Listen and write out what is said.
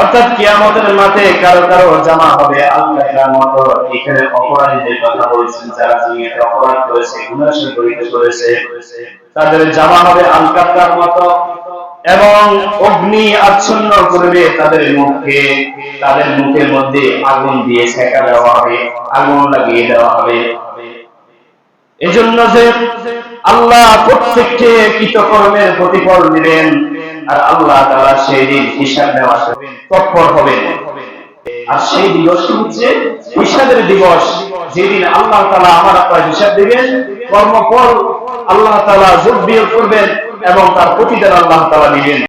অর্থাৎ কিয়ামতের মাঠে কারও কারও জামা হবে আলকাত্রার মতো এখানে অপরাধীদের কথা বলছেন, যারা অপরাধ করেছে সংগঠিত করেছে, তাদের জামা হবে আলকাত্রার মতো এবং অগ্নি আচ্ছন্ন করবে তাদের মুখে। তাদের মুখের মধ্যে আগুন দিয়ে দেওয়া হবে, আগুন লাগিয়ে দেওয়া হবে। এজন্য যে আল্লাহ প্রত্যেককে কৃতকর্মের প্রতিফল দিবেন। আর আল্লাহ তারা সেই দিন হিসাব নেওয়া তৎপর হবেন আর সেই দিবস হচ্ছে হিসাবের দিবস। যেদিন আল্লাহ তালা আমার আপনার হিসাব দিবেন, কর্মফল আল্লাহ তালা যোগ বিয়োগ করবেন এবং তার প্রতিদান আল্লাহ তালা দিবেন।